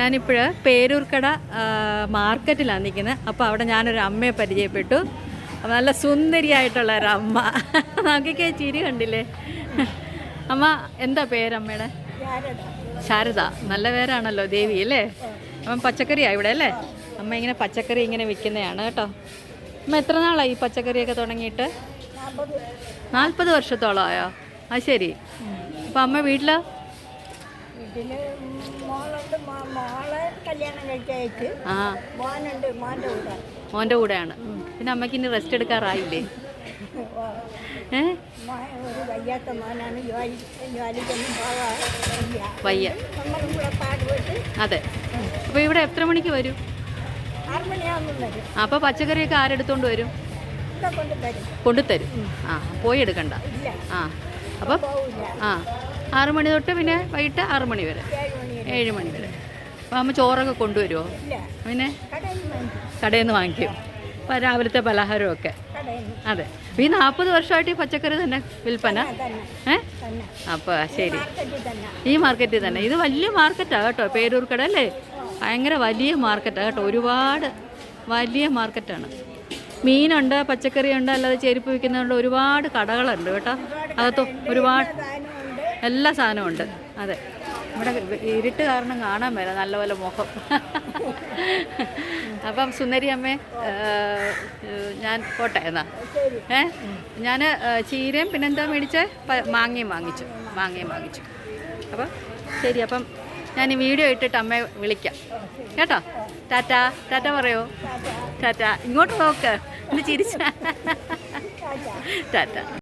ഞാനിപ്പോൾ പേരൂർക്കട മാർക്കറ്റിലാണ് നിൽക്കുന്നത്. അപ്പോൾ അവിടെ ഞാനൊരു അമ്മയെ പരിചയപ്പെട്ടു. അപ്പോൾ നല്ല സുന്ദരിയായിട്ടുള്ള ഒരു അമ്മ. നമുക്കൊക്കെ ചിരി കണ്ടില്ലേ? അമ്മ എന്താ പേരമ്മയുടെ ശാരദ. നല്ല പേരാണല്ലോ ദേവി അല്ലേ? അമ്മ പച്ചക്കറിയാണ് ഇവിടെ അല്ലേ? അമ്മ ഇങ്ങനെ പച്ചക്കറി ഇങ്ങനെ വിൽക്കുന്നതാണ് കേട്ടോ. അമ്മ എത്ര നാളായി ഈ പച്ചക്കറിയൊക്കെ തുടങ്ങിയിട്ട്? നാൽപ്പത്. വർഷത്തോളമായോ? ആ ശരി. അപ്പം അമ്മ വീട്ടിലോ? വീട്ടിൽ മോളുണ്ട് മോളെ കല്യാണം കഴിച്ചയച്ച് ആ. മോനുണ്ട് മോന്റെ കൂടെ. മോന്റെ കൂടെയാണ്. പിന്നെ അമ്മയ്ക്ക് ഇനി റെസ്റ്റ് എടുക്കാറായില്ലേ? ഏ? മോ- ഒരു വയ്യാത്ത മോനാണ് ജോലി ജോലിക്കൊന്നും പോകാൻ വയ്യ വയ്യ. നമ്മളും കൂടെ പാടുപെട്ട് അതെ. അപ്പോൾ ഇവിടെ എത്ര മണിക്ക് വരും? ആറ് മണിയാകുമ്പോൾ വരും. അപ്പോൾ പച്ചക്കറിയൊക്കെ ആരെടുത്തോണ്ട് വരും? ഇവിടെ കൊണ്ട് തരും കൊണ്ടുതരും. ആ പോയി എടുക്കണ്ട. ഇല്ല. ആ അപ്പൊ പോവില്ല ആ. ആറ് മണി തൊട്ട് പിന്നെ വൈകിട്ട് ആറ് മണി വരെ. ഏഴ് മണി വരെ. അപ്പം അപ്പോൾ അമ്മ ചോറൊക്കെ കൊണ്ടുവരുമോ പിന്നെ? കടയിൽ നിന്ന് വാങ്ങിക്കും. അപ്പം അപ്പോൾ രാവിലത്തെ പലഹാരമൊക്കെ. അതെ. ഈ നാൽപ്പത് വർഷമായിട്ട് ഈ പച്ചക്കറി തന്നെ വിൽപ്പന? ഏ? അപ്പോൾ ശരി. ഈ മാർക്കറ്റിൽ തന്നെ. ഇത് വലിയ മാർക്കറ്റാണ് കേട്ടോ. പേരൂർക്കട അല്ലേ? ഭയങ്കര വലിയ മാർക്കറ്റാണ് കേട്ടോ. ഒരുപാട് വലിയ മാർക്കറ്റാണ്. മീനുണ്ട് പച്ചക്കറിയുണ്ട് അല്ലാതെ ചെരുപ്പ് വിൽക്കുന്നതുകൊണ്ട് ഒരുപാട് കടകളുണ്ട് കേട്ടോ. അകത്ത് ഒരുപാട് എല്ലാ സാധനവും ഉണ്ട്. അതെ. ഇവിടെ ഇരുട്ട് കാരണം കാണാൻ മേല നല്ലപോലെ മുഖം. അപ്പം സുന്ദരി അമ്മേ ഞാൻ പോട്ടെ എന്നാ. ഏ ഞാൻ ചീരയും പിന്നെന്താ മേടിച്ചേ? മാങ്ങയും വാങ്ങിച്ചു. മാങ്ങയും വാങ്ങിച്ചു. അപ്പം ശരി അപ്പം ഞാൻ ഈ വീഡിയോ ഇട്ടിട്ട് അമ്മയെ വിളിക്കാം. കേട്ടോ? ടാറ്റ ടാറ്റ പറയോ? ടാറ്റ. ഇങ്ങോട്ട് നോക്ക്. ഇന്ന് ചിരിച്ച. ടാറ്റ.